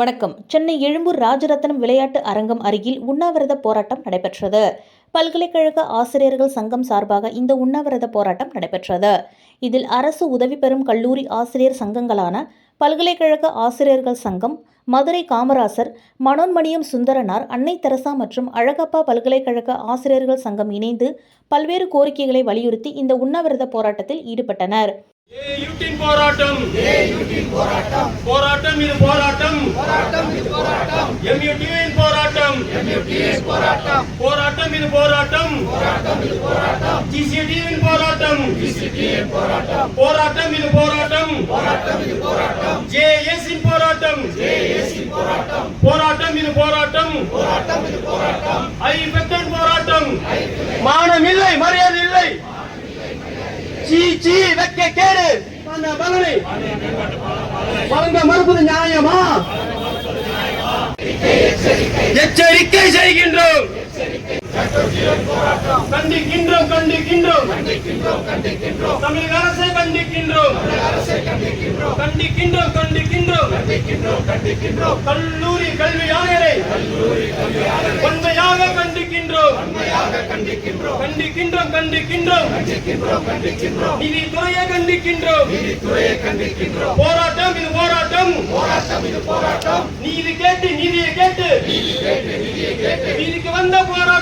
வணக்கம். சென்னை எழும்பூர் ராஜரத்னம் விளையாட்டு அரங்கம் அருகில் உண்ணாவிரத போராட்டம் நடைபெற்றது. பல்கலைக்கழக ஆசிரியர்கள் சங்கம் சார்பாக இந்த உண்ணாவிரத போராட்டம் நடைபெற்றது. இதில் அரசு உதவி பெறும் கல்லூரி ஆசிரியர் சங்கங்களான பல்கலைக்கழக ஆசிரியர்கள் சங்கம் மதுரை காமராசர் மனோன்மணியம் சுந்தரனார் அன்னை தெரசா மற்றும் அழகப்பா பல்கலைக்கழக ஆசிரியர்கள் சங்கம் இணைந்து பல்வேறு கோரிக்கைகளை வலியுறுத்தி இந்த உண்ணாவிரத போராட்டத்தில் ஈடுபட்டனர். ஏயுட்டின் போராட்டம். போராட்டம். இது போராட்டம். எம்யூடியின் போராட்டம். போராட்டம். இது போராட்டம். ஜிசிடியின் போராட்டம். போராட்டம். இது போராட்டம். ஜேஎஸ்இன் போராட்டம். போராட்டம். இது போராட்டம். ஐபெக்டன் போராட்டம். மானம் இல்லை மரியாதை இல்லை. சீ சீ வெக்க கேடு. மகனை வழங்க மறுப்பது நியாயமா? எச்சரிக்கை செய்கின்றோம். கண்டிக்கின்றோம் கண்டிக்கின்றோம். தமிழக அரசை கண்டிக்கின்றோம். கண்டிக்கின்றோம் கண்டிக்கின்றோம். கண்டிக்கின்றோம் கல்லூரி கல்வி ஆணையரை உண்மையாக கண்டிக்கின்றோம். கண்டிக்கின்றோம் கண்டிக்கின்றோம். நீதித்துறையை கண்டிக்கின்றோம். போராட்டம் இது போராட்டம். நீதி கேட்டு நீதியை கேட்டு. நீதிக்கு வந்த போராட்டம்.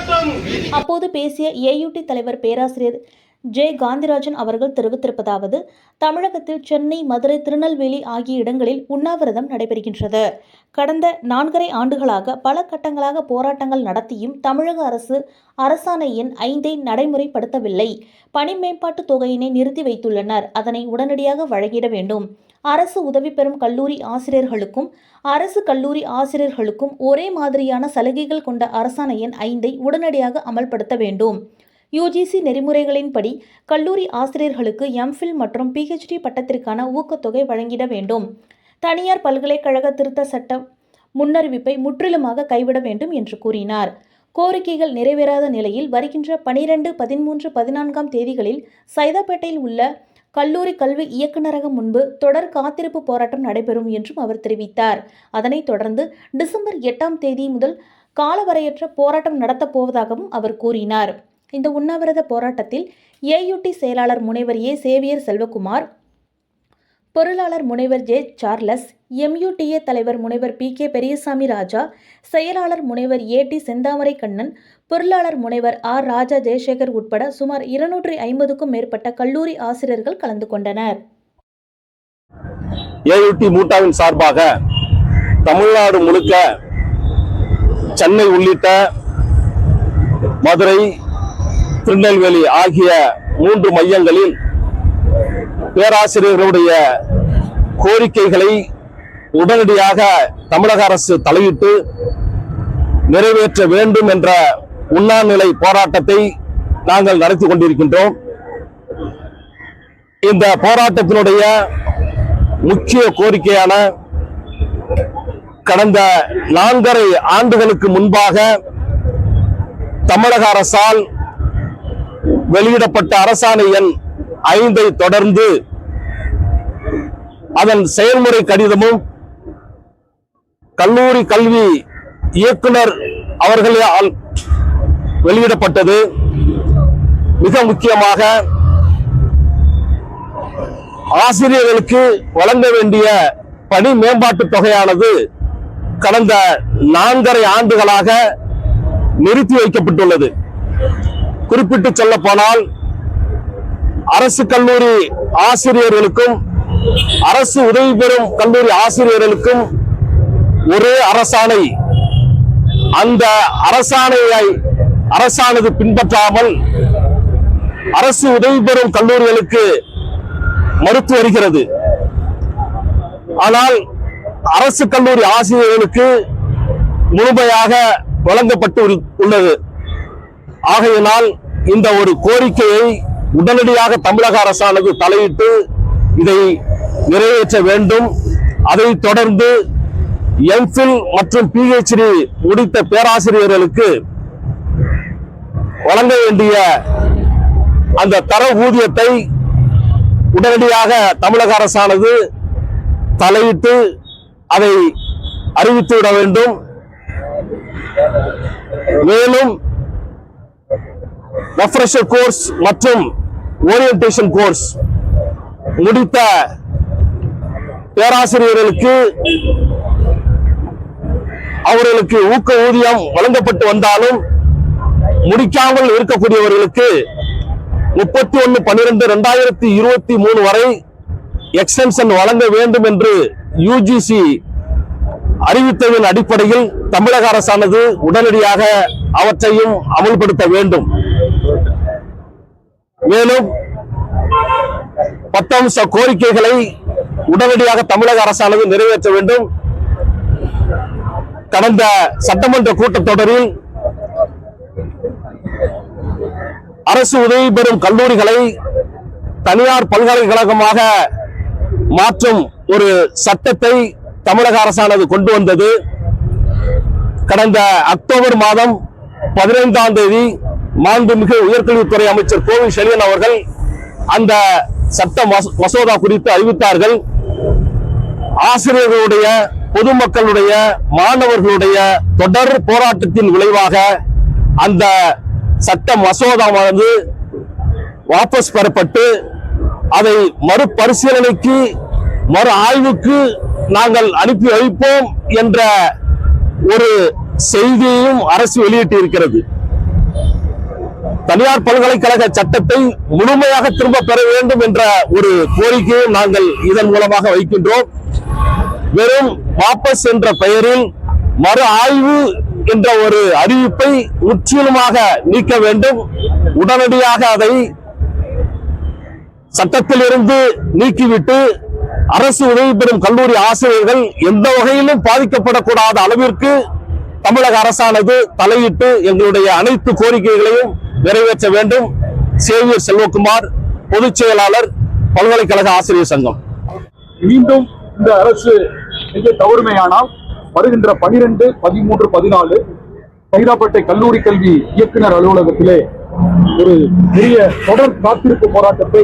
அப்போது பேசிய ஏயுடி தலைவர் பேராசிரியர் ஜே காந்திராஜன் அவர்கள் தெரிவித்திருப்பதாவது தமிழகத்தில் சென்னை மதுரை திருநெல்வேலி ஆகிய இடங்களில் உண்ணாவிரதம் நடைபெறுகின்றது. கடந்த நான்கரை ஆண்டுகளாக பல கட்டங்களாக போராட்டங்கள் நடத்தியும் தமிழக அரசு அரசாணை எண் ஐந்தை நடைமுறைப்படுத்தவில்லை. பணி மேம்பாட்டு தொகையினை நிறுத்தி வைத்துள்ளனர். அதனை உடனடியாக வழங்கிட வேண்டும். அரசு உதவி பெறும் கல்லூரி ஆசிரியர்களுக்கும் அரசு கல்லூரி ஆசிரியர்களுக்கும் ஒரே மாதிரியான சலுகைகள் கொண்ட அரசாணை எண் ஐந்தை உடனடியாக அமல்படுத்த வேண்டும். யுஜிசி நெறிமுறைகளின்படி கல்லூரி ஆசிரியர்களுக்கு எம்ஃபில் மற்றும் பிஹெச்டி பட்டத்திற்கான ஊக்கத்தொகை வழங்கிட வேண்டும். தனியார் பல்கலைக்கழக திருத்த சட்ட முன்னறிவிப்பை முற்றிலுமாக கைவிட வேண்டும் என்று கூறினார். கோரிக்கைகள் நிறைவேறாத நிலையில் வருகின்ற பனிரெண்டு பதிமூன்று பதினான்காம் தேதிகளில் சைதாப்பேட்டையில் உள்ள கல்லூரி கல்வி இயக்குநரகம் முன்பு தொடர் காத்திருப்பு போராட்டம் நடைபெறும் என்றும் அவர் தெரிவித்தார். அதனைத் தொடர்ந்து டிசம்பர் எட்டாம் தேதி முதல் காலவரையற்ற போராட்டம் நடத்தப் போவதாகவும் அவர் கூறினார். இந்த உண்ணாவிரத போராட்டத்தில் ஏயுடி செயலாளர் முனைவர் ஏ சேவியர் செல்வகுமார் பொருளாளர் முனைவர் ஜே. சார்லஸ் எம்யூடிஏ தலைவர் முனைவர் பி. கே. பெரியசாமி ராஜா செயலாளர் முனைவர் ஏ. டி. செந்தாமரை கண்ணன் பொருளாளர் முனைவர் ஆர். ராஜா ஜெயசேகர் உட்பட சுமார் இருநூற்றி ஐம்பதுக்கும் மேற்பட்ட கல்லூரி ஆசிரியர்கள் கலந்து கொண்டனர். ஏயுடி மூட்டாவின் சார்பாக தமிழ்நாடு முழுக்க சென்னை உள்ளிட்ட மதுரை திருநெல்வேலி ஆகிய மூன்று மையங்களில் பேராசிரியர்களுடைய கோரிக்கைகளை உடனடியாக தமிழக அரசு தலையிட்டு நிறைவேற்ற வேண்டும் என்ற உண்ணாநிலை போராட்டத்தை நாங்கள் நடத்தி கொண்டிருக்கின்றோம். இந்த போராட்டத்தினுடைய முக்கிய கோரிக்கையான கடந்த நான்கரை ஆண்டுகளுக்கு முன்பாக தமிழக அரசால் வெளியிடப்பட்ட அரசாணை எண் ஐந்தை தொடர்ந்து அதன் செயல்முறை கடிதமும் கல்லூரி கல்வி இயக்குனர் அவர்களால் வெளியிடப்பட்டது. மிக முக்கியமாக ஆசிரியர்களுக்கு வழங்க வேண்டிய பணி மேம்பாட்டு தொகையானது கடந்த நான்கரை ஆண்டுகளாக நிறுத்தி வைக்கப்பட்டுள்ளது. குறிப்பிட்டு சொல்ல போனால் அரசு கல்லூரி ஆசிரியர்களுக்கும் அரசு உதவி பெறும் கல்லூரி ஆசிரியர்களுக்கும் ஒரே அரசாணை. அந்த அரசாணையை அரசானது பின்பற்றாமல் அரசு உதவி பெறும் கல்லூரிகளுக்கு மறுத்து வருகிறது. ஆனால் அரசு கல்லூரி ஆசிரியர்களுக்கு முழுமையாக வழங்கப்பட்டு உள்ளது. ஆகையினால் இந்த ஒரு கோரிக்கையை உடனடியாக தமிழக அரசானது தலையிட்டு இதை நிறைவேற்ற வேண்டும். அதை தொடர்ந்து எம்ஃபில் மற்றும் பிஹெச்டி முடித்த பேராசிரியர்களுக்கு வழங்க வேண்டிய அந்த தர ஊதியத்தை உடனடியாக தமிழக அரசானது தலையிட்டு அதை அறிவித்துவிட வேண்டும். மேலும் ரெஃப்ரெஷர் கோர்ஸ் மற்றும் ஓரியன்டேஷன் கோர்ஸ் முடித்த பேராசிரியர்களுக்கு அவர்களுக்கு ஊக்க ஊதியம் வழங்கப்பட்டு வந்தாலும் முடிக்காமல் இருக்கக்கூடியவர்களுக்கு முப்பத்தி ஒன்னு பன்னிரெண்டு ரெண்டாயிரத்தி இருபத்தி மூணு வரை எக்ஸ்டென்ஷன் வழங்க வேண்டும் என்று யுஜிசி அறிவித்ததன் அடிப்படையில் தமிழக அரசானது உடனடியாக அவற்றையும் அமல்படுத்த வேண்டும். மேலும் பத்தம்ச கோரிக்கைகளை உடனடியாக தமிழக அரசானது நிறைவேற்ற வேண்டும். கடந்த சட்டமன்ற கூட்டத்தொடரில் அரசு உதவி பெறும் கல்லூரிகளை தனியார் பல்கலைக்கழகமாக மாற்றும் ஒரு சட்டத்தை தமிழக அரசானது கொண்டு வந்தது. கடந்த அக்டோபர் மாதம் பதினைந்தாம் தேதி மாண்புமிகு உயர்கல்வித்துறை அமைச்சர் கோவில் செழியன் அவர்கள் அந்த சட்ட மசோதா குறித்து அறிவித்தார்கள். ஆசிரியர்களுடைய பொதுமக்களுடைய மாணவர்களுடைய தொடர் போராட்டத்தின் விளைவாக அந்த சட்ட மசோதாவானது வாபஸ் பெறப்பட்டு அதை மறுபரிசீலனைக்கு மறு ஆய்வுக்கு நாங்கள் அனுப்பி வைப்போம் என்ற ஒரு செய்தியையும் அரசு வெளியிட்டிருக்கிறது. தனியார் பல்கலைக்கழக சட்டத்தை முழுமையாக திரும்ப பெற வேண்டும் என்ற ஒரு கோரிக்கையை நாங்கள் இதன் மூலமாக வைக்கின்றோம். வெறும் வாபஸ் என்ற பெயரில் மறு ஆய்வு என்ற ஒரு அறிவிப்பை முற்றிலுமாக நீக்க வேண்டும். உடனடியாக அதை சட்டத்திலிருந்து நீக்கிவிட்டு அரசு உதவி பெறும் கல்லூரி ஆசிரியர்கள் எந்த வகையிலும் பாதிக்கப்படக்கூடாத அளவிற்கு தமிழக அரசானது தலையிட்டு எங்களுடைய அனைத்து கோரிக்கைகளையும் நிறைவேற்ற வேண்டும். சேவியர் செல்வகுமார் பொதுச் செயலாளர் பல்கலைக்கழக ஆசிரியர் சங்கம். மீண்டும் இந்த அரசு செய்ய தவறுமையானால் வருகின்ற பனிரெண்டு பதிமூன்று பதினாலு சைதாப்பேட்டை கல்லூரி கல்வி இயக்குனர் அலுவலகத்திலே ஒரு பெரிய தொடர் காத்திருப்பு போராட்டத்தை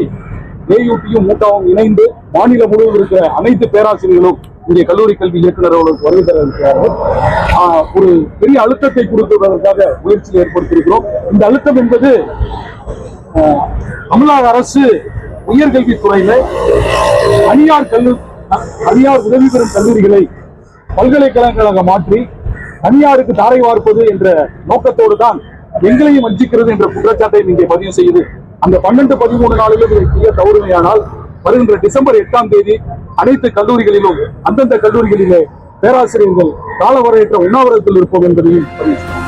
ஏயூட்டியும் மூட்டாவும் இணைந்து மாநிலம் முழுவதும் இருக்கிற அனைத்து பேராசிரியர்களும் இங்கே கல்லூரி கல்வி இயக்குனர் அவர்களுக்கு வருகை தர இருக்கிறார்கள் ஒரு பெரிய அழுத்தத்தை கொடுத்துவதற்காக முயற்சியை ஏற்படுத்தியிருக்கிறோம். இந்த அழுத்தம் என்பது தமிழக அரசு உயர்கல்வித்துறையில தனியார் கல்லூ தனியார் உதவி பெறும் கல்லூரிகளை பல்கலைக்கழகங்களாக மாற்றி தனியாருக்கு தாரை வார்ப்பது என்ற நோக்கத்தோடு தான் எங்களையும் வஞ்சிக்கிறது என்ற குற்றச்சாட்டை இங்கே பதிவு செய்து அந்த பன்னெண்டு பதிமூணு நாளிலும் இதை செய்ய தவறுமையானால் வருகின்ற டிசம்பர் எட்டாம் தேதி அனைத்து கல்லூரிகளிலும் அந்தந்த கல்லூரிகளிலே பேராசிரியர்கள் காலவரையற்ற உண்ணாவிரதத்தில் இருப்போம் என்பதையும் பதிவு